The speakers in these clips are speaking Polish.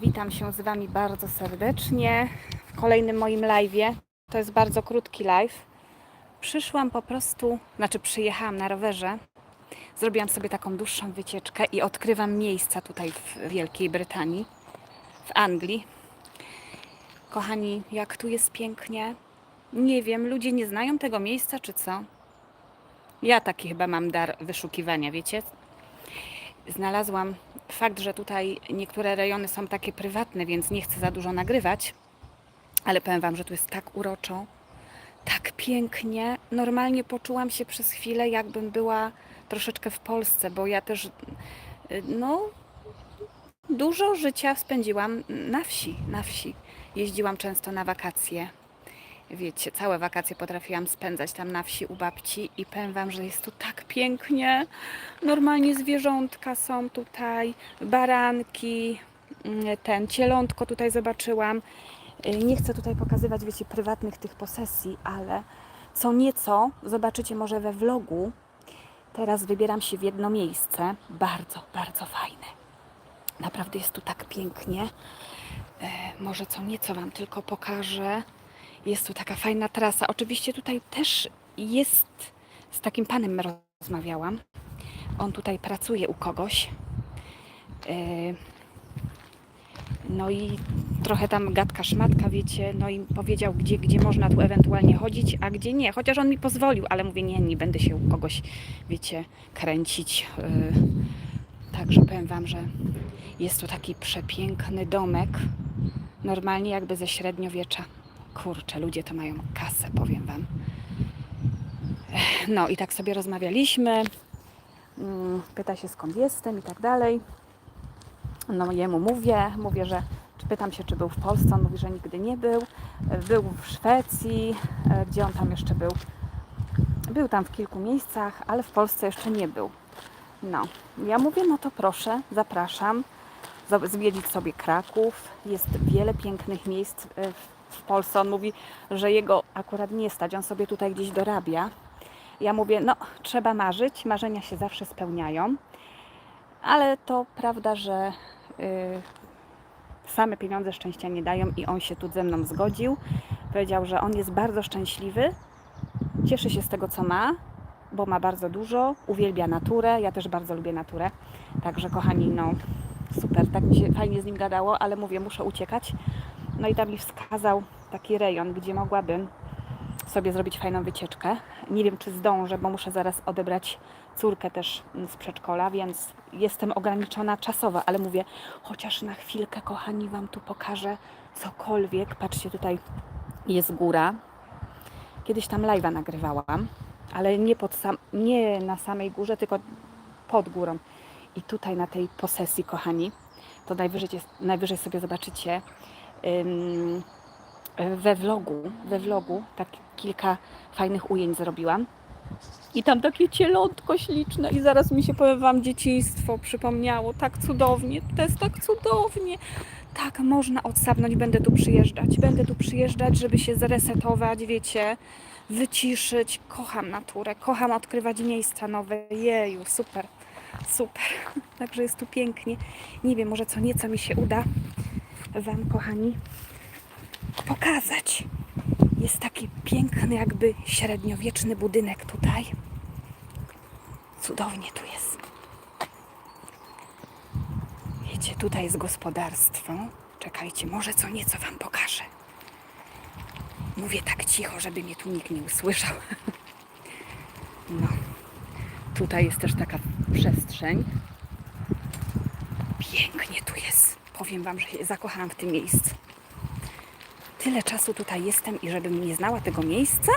Witam się z Wami bardzo serdecznie w kolejnym moim live'ie. To jest bardzo krótki live. Przyszłam po prostu, znaczy przyjechałam na rowerze. Zrobiłam sobie taką dłuższą wycieczkę i odkrywam miejsca tutaj w Wielkiej Brytanii, w Anglii. Kochani, jak tu jest pięknie. Nie wiem, ludzie nie znają tego miejsca, czy co? Ja taki chyba mam dar wyszukiwania, wiecie? Znalazłam fakt, że tutaj niektóre rejony są takie prywatne, więc nie chcę za dużo nagrywać, ale powiem Wam, że tu jest tak uroczo, tak pięknie. Normalnie poczułam się przez chwilę, jakbym była troszeczkę w Polsce, bo ja też, y, no, dużo życia spędziłam na wsi, na wsi. Jeździłam często na wakacje. Wiecie, całe wakacje potrafiłam spędzać tam na wsi u babci i powiem Wam, że jest tu tak pięknie. Normalnie zwierzątka są tutaj, baranki, mm, ten cielątko tutaj zobaczyłam. Y, Nie chcę tutaj pokazywać, wiecie, prywatnych tych posesji, ale co nieco zobaczycie może we vlogu. Teraz wybieram się w jedno miejsce, bardzo, bardzo fajne. Naprawdę jest tu tak pięknie. E, może co nieco Wam tylko pokażę. Jest tu taka fajna trasa. Oczywiście tutaj też jest, z takim panem rozmawiałam. On tutaj pracuje u kogoś. Yy, No i trochę tam gadka szmatka, wiecie, no i powiedział, gdzie, gdzie można tu ewentualnie chodzić, a gdzie nie. Chociaż on mi pozwolił, ale mówię, nie, nie będę się u kogoś, wiecie, kręcić. Yy, Także powiem Wam, że jest tu taki przepiękny domek, normalnie jakby ze średniowiecza. Kurczę, ludzie to mają kasę, powiem Wam. No i tak sobie rozmawialiśmy. Mm, Pyta się skąd jestem i tak dalej. No jemu mówię, mówię, że pytam się, czy był w Polsce. On mówi, że nigdy nie był. Był w Szwecji, e, gdzie on tam jeszcze był. Był tam w kilku miejscach, ale w Polsce jeszcze nie był. No, ja mówię, no to proszę, zapraszam za- zwiedzić sobie Kraków. Jest wiele pięknych miejsc e, w- w Polsce. On mówi, że jego akurat nie stać, on sobie tutaj gdzieś dorabia. Ja mówię, no trzeba marzyć, marzenia się zawsze spełniają, ale to prawda, że y, same pieniądze szczęścia nie dają i on się tu ze mną zgodził. Powiedział, że on jest bardzo szczęśliwy, cieszy się z tego, co ma, bo ma bardzo dużo, uwielbia naturę, ja też bardzo lubię naturę, także kochani, no super, tak mi się fajnie z nim gadało, ale mówię, muszę uciekać. No i tam mi wskazał taki rejon, gdzie mogłabym sobie zrobić fajną wycieczkę. Nie wiem, czy zdążę, bo muszę zaraz odebrać córkę też z przedszkola, więc jestem ograniczona czasowo, ale mówię, chociaż na chwilkę, kochani, Wam tu pokażę cokolwiek. Patrzcie, tutaj jest góra. Kiedyś tam live'a nagrywałam, ale nie, pod sam, nie na samej górze, tylko pod górą. I tutaj na tej posesji, kochani, to najwyżej, najwyżej sobie zobaczycie we vlogu, we vlogu tak kilka fajnych ujęć zrobiłam. I tam takie cielątko śliczne i zaraz mi się powiem Wam dzieciństwo przypomniało. Tak cudownie, to jest tak cudownie. Tak można odsapnąć, będę tu przyjeżdżać. Będę tu przyjeżdżać, żeby się zresetować, wiecie, wyciszyć. Kocham naturę, kocham odkrywać miejsca nowe. Jeju, super, super. Także jest tu pięknie. Nie wiem, może co nieco mi się uda Wam, kochani, pokazać. Jest taki piękny, jakby średniowieczny budynek tutaj. Cudownie tu jest. Wiecie, tutaj jest gospodarstwo. Czekajcie, może co nieco Wam pokażę. Mówię tak cicho, żeby mnie tu nikt nie usłyszał. No. Tutaj jest też taka przestrzeń. Pięknie tu jest. Powiem Wam, że się zakochałam w tym miejscu tyle czasu tutaj jestem i żebym nie znała tego miejsca,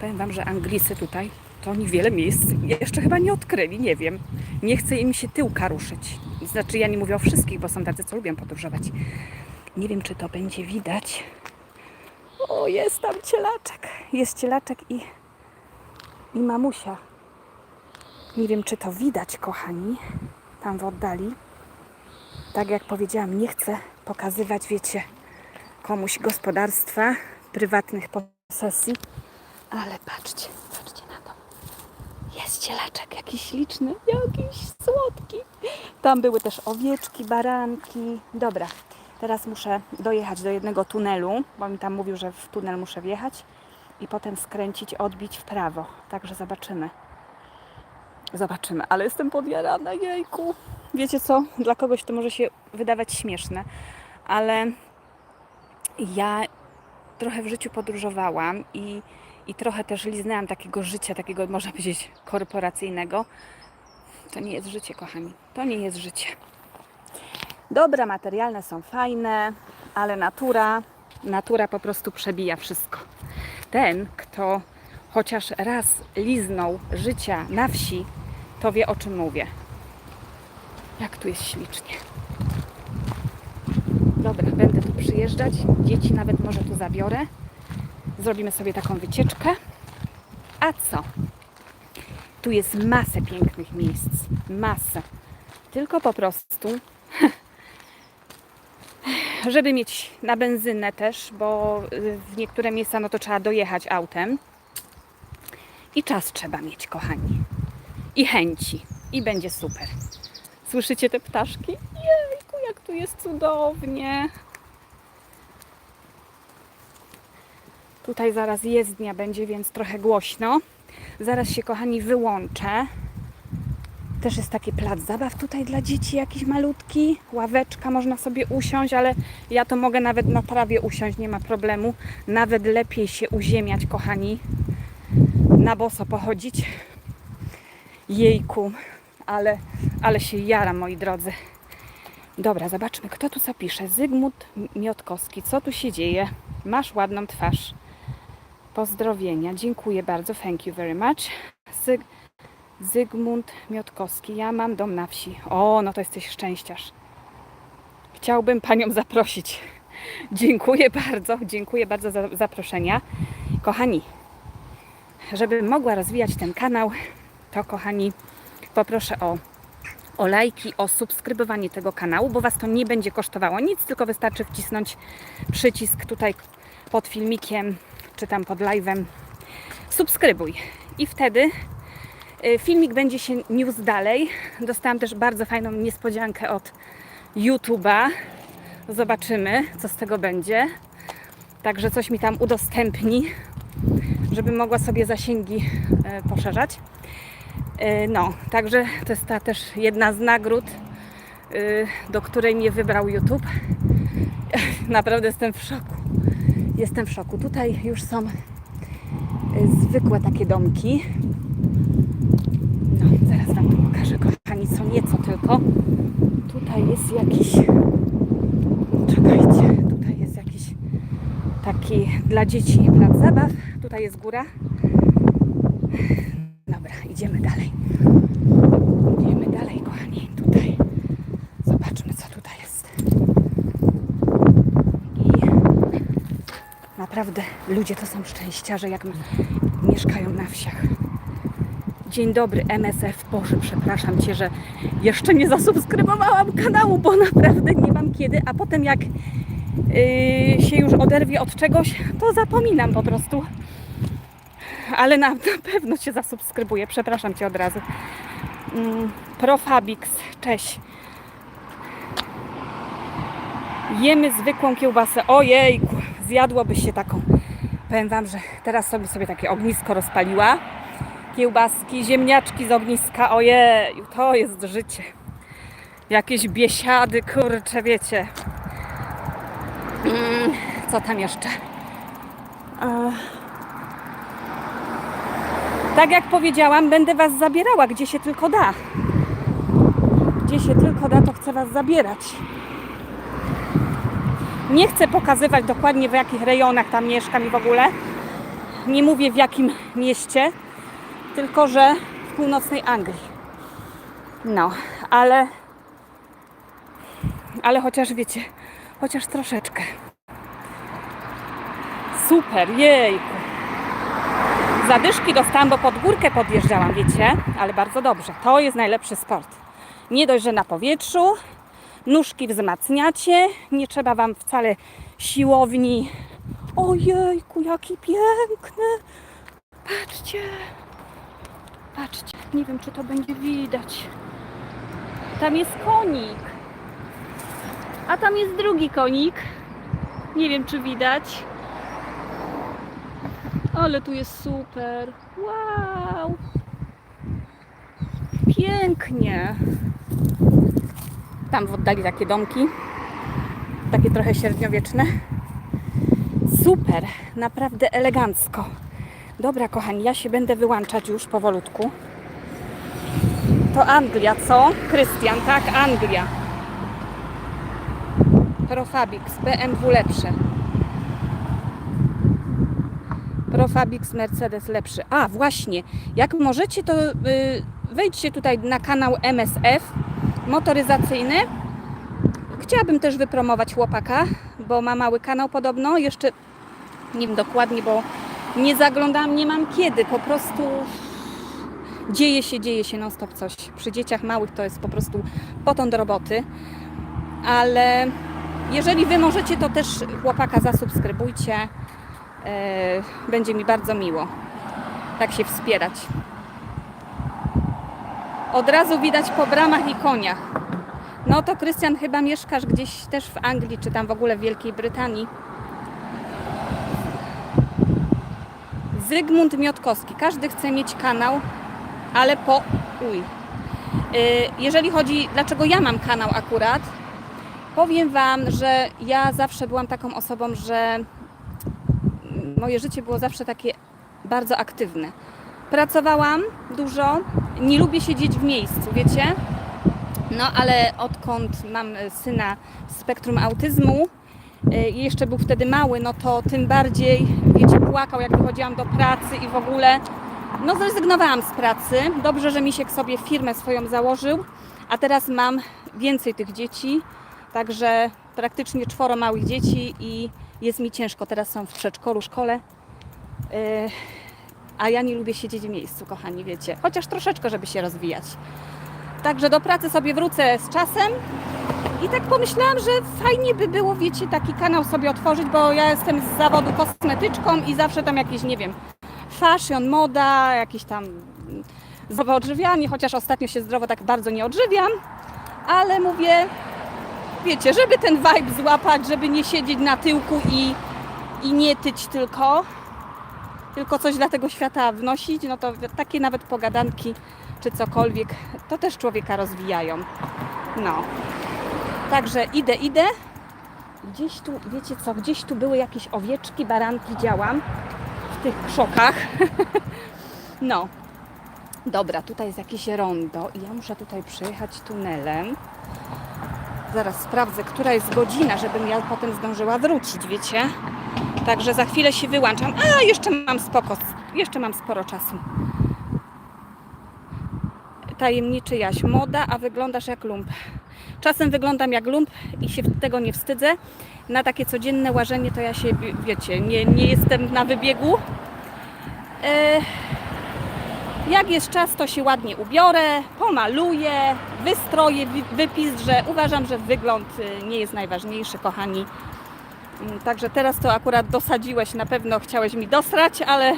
powiem Wam, że Anglicy tutaj to oni wiele miejsc jeszcze chyba nie odkryli, nie wiem. Nie chce im się tyłka ruszyć. Znaczy ja nie mówię o wszystkich, bo są tacy, co lubią podróżować. Nie wiem, czy to będzie widać. O, jest tam cielaczek. Jest cielaczek i, i mamusia. Nie wiem, czy to widać, kochani, tam w oddali. Tak jak powiedziałam, nie chcę pokazywać, wiecie, komuś gospodarstwa, prywatnych posesji. Ale patrzcie, patrzcie na to. jest cielaczek, jakiś śliczny, jakiś słodki. Tam były też owieczki, baranki. Dobra, teraz muszę dojechać do jednego tunelu, bo mi tam mówił, że w tunel muszę wjechać i potem skręcić, odbić w prawo. Także zobaczymy. Zobaczymy, ale jestem podjarana, jejku. Wiecie co? Dla kogoś to może się wydawać śmieszne, ale ja trochę w życiu podróżowałam i, i trochę też liznęłam takiego życia, takiego można powiedzieć korporacyjnego. To nie jest życie, kochani. To nie jest życie. Dobra, materialne są fajne, ale natura, natura po prostu przebija wszystko. Ten, kto chociaż raz liznął życia na wsi, to wie o czym mówię. Jak tu jest ślicznie. Dobra, będę tu przyjeżdżać. Dzieci nawet może tu zabiorę. Zrobimy sobie taką wycieczkę. A co? Tu jest masę pięknych miejsc. Masę. Tylko po prostu, żeby mieć na benzynę też, bo w niektóre miejsca no to trzeba dojechać autem. I czas trzeba mieć, kochani. I chęci. I będzie super. Słyszycie te ptaszki? Jejku, jak tu jest cudownie. Tutaj zaraz jezdnia będzie, więc trochę głośno. Zaraz się, kochani, wyłączę. Też jest taki plac zabaw tutaj dla dzieci, jakiś malutki. Ławeczka, można sobie usiąść, ale ja to mogę nawet na trawie usiąść, nie ma problemu. Nawet lepiej się uziemiać, kochani. Na boso pochodzić. Jejku, ale, ale się jara, moi drodzy. Dobra, zobaczmy, kto tu co pisze. Zygmunt Miotkowski, co tu się dzieje? Masz ładną twarz. Pozdrowienia, dziękuję bardzo, thank you very much. Zyg Zygmunt Miotkowski, ja mam dom na wsi. O, no to jesteś szczęściarz. Chciałbym Panią zaprosić. Dziękuję bardzo, dziękuję bardzo za zaproszenia. Kochani, żebym mogła rozwijać ten kanał, to kochani, poproszę o, o lajki, o subskrybowanie tego kanału, bo Was to nie będzie kosztowało nic, tylko wystarczy wcisnąć przycisk tutaj pod filmikiem, czy tam pod live'em. Subskrybuj. I wtedy y, filmik będzie się niósł dalej. Dostałam też bardzo fajną niespodziankę od YouTube'a. Zobaczymy, co z tego będzie. Także coś mi tam udostępni, żebym mogła sobie zasięgi y, poszerzać. Y, No, także to jest ta też jedna z nagród, y, do której mnie wybrał YouTube. Naprawdę jestem w szoku. Jestem w szoku. Tutaj już są y, zwykłe takie domki. No, zaraz Wam tu pokażę, kochani, co nieco tylko. Tutaj jest jakiś... Czekajcie, tutaj jest jakiś taki dla dzieci plac zabaw. Tutaj jest góra. Idziemy dalej. Idziemy dalej, kochani. Tutaj. Zobaczmy, co tutaj jest. I naprawdę ludzie to są szczęściarze, jak mieszkają na wsiach. Dzień dobry, MSF. Boże, przepraszam Cię, że jeszcze nie zasubskrybowałam kanału, bo naprawdę nie mam kiedy, a potem jak yy, się już oderwie od czegoś, to zapominam po prostu ale na, na pewno Cię zasubskrybuję. Przepraszam Cię od razu. Mm, Profabix, cześć. Jemy zwykłą kiełbasę. Ojejku, zjadłoby się taką. Powiem Wam, że teraz sobie sobie takie ognisko rozpaliła. Kiełbaski, ziemniaczki z ogniska. Ojeju, to jest życie. Jakieś biesiady, kurcze, wiecie. Mm, co tam jeszcze? Tak jak powiedziałam, będę Was zabierała, gdzie się tylko da. Gdzie się tylko da, to chcę Was zabierać. Nie chcę pokazywać dokładnie w jakich rejonach tam mieszkam i w ogóle. Nie mówię w jakim mieście, tylko że w północnej Anglii. No, ale ale chociaż wiecie, chociaż troszeczkę. Super, jejku. Zadyszki dostałam, bo pod górkę podjeżdżałam, wiecie, ale bardzo dobrze. To jest najlepszy sport. Nie dość, że na powietrzu, nóżki wzmacniacie, nie trzeba Wam wcale siłowni. Ojejku, jaki piękny! Patrzcie, patrzcie. Nie wiem, czy to będzie widać. Tam jest konik. A tam jest drugi konik. Nie wiem, czy widać. Ale tu jest super. Wow. Pięknie. Tam w oddali takie domki. Takie trochę średniowieczne. Super, naprawdę elegancko. Dobra, kochani, ja się będę wyłączać już powolutku. To Anglia, co? Krystian, tak? Anglia. Profabix, BMW lepsze. Profabix, Mercedes lepszy. A, właśnie, jak możecie, to y, wejdźcie tutaj na kanał MSF motoryzacyjny. Chciałabym też wypromować chłopaka, bo ma mały kanał podobno. Jeszcze nie wiem dokładnie, bo nie zaglądam, nie mam kiedy. Po prostu dzieje się, dzieje się non stop coś. Przy dzieciach małych to jest po prostu potąd roboty. Ale jeżeli Wy możecie, to też chłopaka zasubskrybujcie. E, Będzie mi bardzo miło tak się wspierać. Od razu widać po bramach i koniach. No to Krystian chyba mieszkasz gdzieś też w Anglii, czy tam w ogóle w Wielkiej Brytanii. Zygmunt Miotkowski. Każdy chce mieć kanał, ale po... Uj. Y, Jeżeli chodzi, dlaczego ja mam kanał akurat, powiem Wam, że ja zawsze byłam taką osobą, że moje życie było zawsze takie bardzo aktywne. Pracowałam dużo, nie lubię siedzieć w miejscu, wiecie? No ale odkąd mam e, syna z spektrum autyzmu e, i jeszcze był wtedy mały, no to tym bardziej, wiecie, płakał jak wychodziłam do pracy i w ogóle, no zrezygnowałam z pracy. Dobrze, że Misiek sobie firmę swoją założył, a teraz mam więcej tych dzieci, także praktycznie czworo małych dzieci i jest mi ciężko. Teraz są w przedszkolu, szkole. E, A ja nie lubię siedzieć w miejscu, kochani, wiecie. Chociaż troszeczkę, żeby się rozwijać. Także do pracy sobie wrócę z czasem. I tak pomyślałam, że fajnie by było, wiecie, taki kanał sobie otworzyć, bo ja jestem z zawodu kosmetyczką i zawsze tam jakieś, nie wiem, fashion, moda, jakieś tam zdrowe odżywianie, chociaż ostatnio się zdrowo tak bardzo nie odżywiam, ale mówię, wiecie, żeby ten vibe złapać, żeby nie siedzieć na tyłku i, i nie tyć tylko, tylko coś dla tego świata wnosić, no to takie nawet pogadanki czy cokolwiek, to też człowieka rozwijają. No. Także idę, idę. Gdzieś tu, wiecie co, gdzieś tu były jakieś owieczki, baranki, działam w tych krzokach. no. Dobra, tutaj jest jakieś rondo i ja muszę tutaj przejechać tunelem. Zaraz sprawdzę, która jest godzina, żebym ja potem zdążyła wrócić, wiecie? Także za chwilę się wyłączam. A, jeszcze mam spoko, jeszcze mam sporo czasu. Tajemniczy Jaś, moda, a wyglądasz jak lump. Czasem wyglądam jak lump i się tego nie wstydzę. Na takie codzienne łażenie to ja się, wie- wiecie, nie, nie jestem na wybiegu. E, jak jest czas, to się ładnie ubiorę, pomaluję, wystroję, wi- wypizdrzę. Uważam, że wygląd y, nie jest najważniejszy, kochani. Mm, Także teraz to akurat dosadziłeś, na pewno chciałeś mi dosrać, ale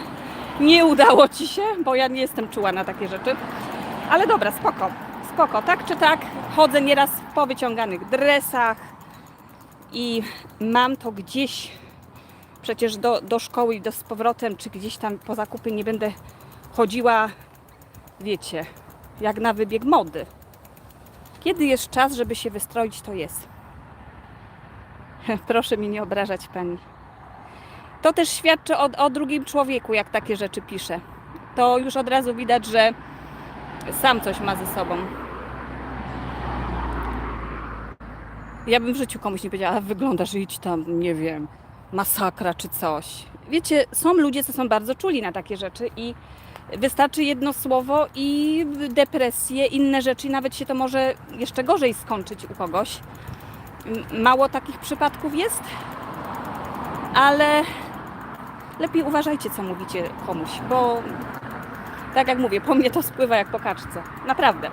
nie udało Ci się, bo ja nie jestem czuła na takie rzeczy. Ale dobra, spoko, spoko, tak czy tak, chodzę nieraz w powyciąganych dresach i mam to gdzieś, przecież do, do szkoły i do z powrotem, czy gdzieś tam po zakupy nie będę chodziła, wiecie, jak na wybieg mody. Kiedy jest czas, żeby się wystroić, to jest. Proszę mi nie obrażać pani. To też świadczy o, o drugim człowieku, jak takie rzeczy pisze. To już od razu widać, że sam coś ma ze sobą. Ja bym w życiu komuś nie powiedziała, wyglądasz idź tam, nie wiem, masakra czy coś. Wiecie, są ludzie, co są bardzo czuli na takie rzeczy i wystarczy jedno słowo i depresje, inne rzeczy, i nawet się to może jeszcze gorzej skończyć u kogoś. Mało takich przypadków jest, ale lepiej uważajcie, co mówicie komuś, bo tak jak mówię, po mnie to spływa jak po kaczce. Naprawdę.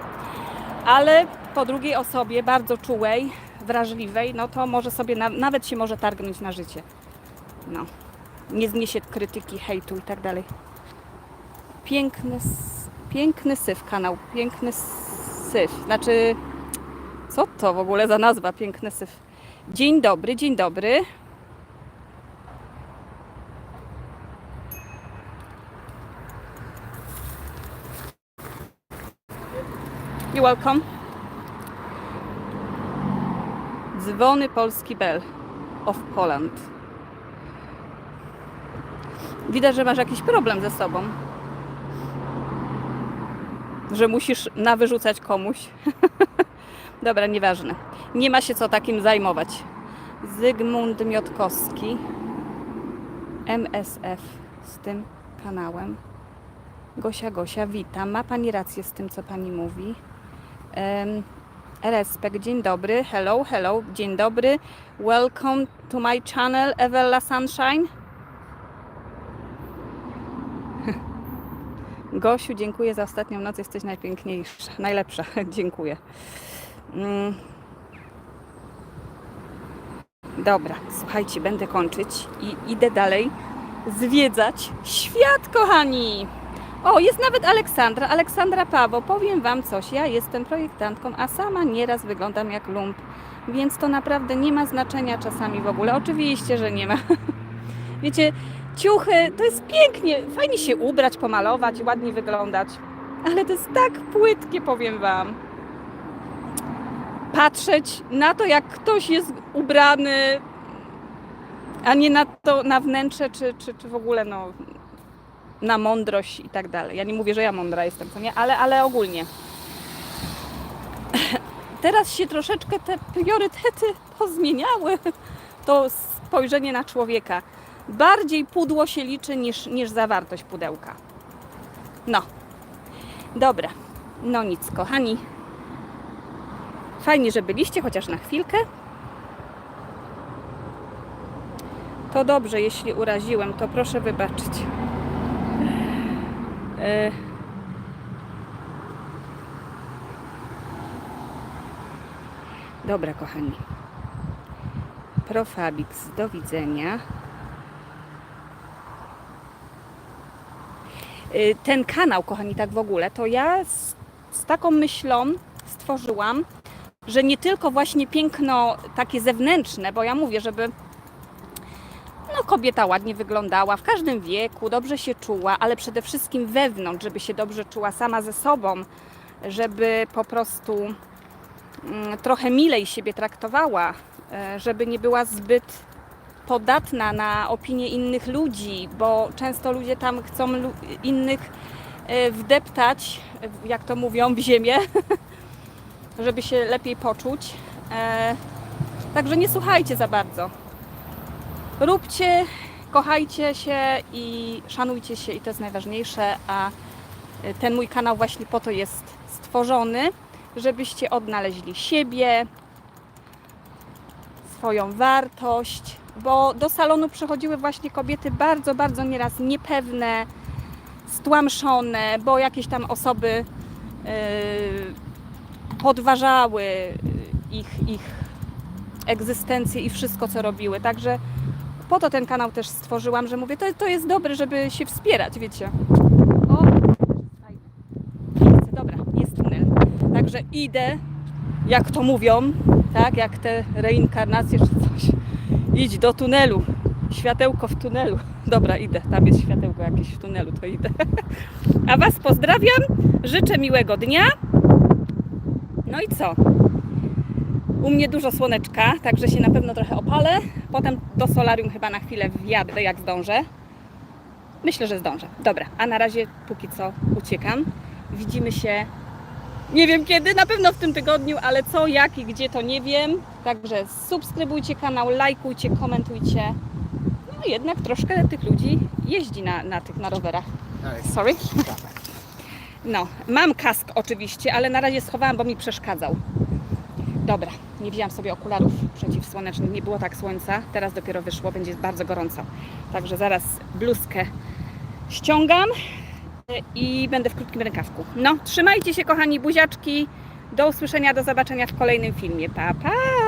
Ale po drugiej osobie, bardzo czułej, wrażliwej, no to może sobie, na, nawet się może targnąć na życie. No. Nie zniesie krytyki, hejtu i tak dalej. Piękne, s- Piękny syf kanał, piękny syf. Znaczy, co to w ogóle za nazwa, piękny syf? Dzień dobry, dzień dobry. You're welcome. Dzwony Polski Bell of Poland. Widać, że masz jakiś problem ze sobą. Że musisz nawyrzucać komuś. Dobra, nieważne. Nie ma się co takim zajmować. Zygmunt Miotkowski. MSF z tym kanałem. Gosia, Gosia, witam. Ma Pani rację z tym, co Pani mówi. Um, Respekt, dzień dobry. Hello, hello, dzień dobry. Welcome to my channel, Evella Sunshine. Gosiu, dziękuję za ostatnią noc. Jesteś najpiękniejsza, najlepsza. dziękuję. Mm. Dobra, słuchajcie, będę kończyć i idę dalej zwiedzać świat, kochani. O, jest nawet Aleksandra. Aleksandra Pawo, powiem Wam coś. Ja jestem projektantką, a sama nieraz wyglądam jak lump, więc to naprawdę nie ma znaczenia czasami w ogóle. Oczywiście, że nie ma. Wiecie, ciuchy to jest pięknie. Fajnie się ubrać, pomalować, ładnie wyglądać, ale to jest tak płytkie, powiem Wam. Patrzeć na to, jak ktoś jest ubrany, a nie na to, na wnętrze, czy, czy, czy w ogóle, no, na mądrość i tak dalej. Ja nie mówię, że ja mądra jestem, co nie, ale, ale ogólnie. Teraz się troszeczkę te priorytety pozmieniały. To spojrzenie na człowieka. Bardziej pudło się liczy niż, niż zawartość pudełka. No. Dobra. No nic, kochani. Fajnie, że byliście, chociaż na chwilkę. To dobrze, jeśli uraziłem, to proszę wybaczyć. E, Dobra, kochani. Profabix, do widzenia. Ten kanał, kochani, tak w ogóle, to ja z, z taką myślą stworzyłam, że nie tylko właśnie piękno takie zewnętrzne, bo ja mówię, żeby no, kobieta ładnie wyglądała w każdym wieku, dobrze się czuła, ale przede wszystkim wewnątrz, żeby się dobrze czuła sama ze sobą, żeby po prostu mm, trochę milej siebie traktowała, e, żeby nie była zbyt podatna na opinie innych ludzi, bo często ludzie tam chcą innych e, wdeptać, e, jak to mówią, w ziemię, żeby się lepiej poczuć. E, Także nie słuchajcie za bardzo róbcie, kochajcie się i szanujcie się i to jest najważniejsze, a ten mój kanał właśnie po to jest stworzony, żebyście odnaleźli siebie, swoją wartość, bo do salonu przychodziły właśnie kobiety bardzo, bardzo nieraz niepewne, stłamszone, bo jakieś tam osoby yy, podważały ich, ich egzystencję i wszystko, co robiły. Także po to ten kanał też stworzyłam, że mówię, to, to jest dobre, żeby się wspierać, wiecie. O. Miejsce, dobra, jest tunel. Także idę, jak to mówią, tak, jak te reinkarnacje czy coś. Idź do tunelu. Światełko w tunelu. Dobra, idę. Tam jest światełko jakieś w tunelu, to idę. A Was pozdrawiam. Życzę miłego dnia. No i co? U mnie dużo słoneczka, także się na pewno trochę opalę. Potem do solarium chyba na chwilę wjadę, jak zdążę. Myślę, że zdążę. Dobra, a na razie póki co uciekam. Widzimy się nie wiem kiedy, na pewno w tym tygodniu, ale co, jak i gdzie to nie wiem. Także subskrybujcie kanał, lajkujcie, komentujcie. No jednak troszkę tych ludzi jeździ na, na tych na rowerach. Sorry. No, mam kask oczywiście, ale na razie schowałam, bo mi przeszkadzał. Dobra, nie wzięłam sobie okularów przeciwsłonecznych, nie było tak słońca, teraz dopiero wyszło, będzie bardzo gorąco. Także zaraz bluzkę ściągam e, i będę w krótkim rękawku. No, trzymajcie się kochani buziaczki, do usłyszenia, do zobaczenia w kolejnym filmie. Pa, pa!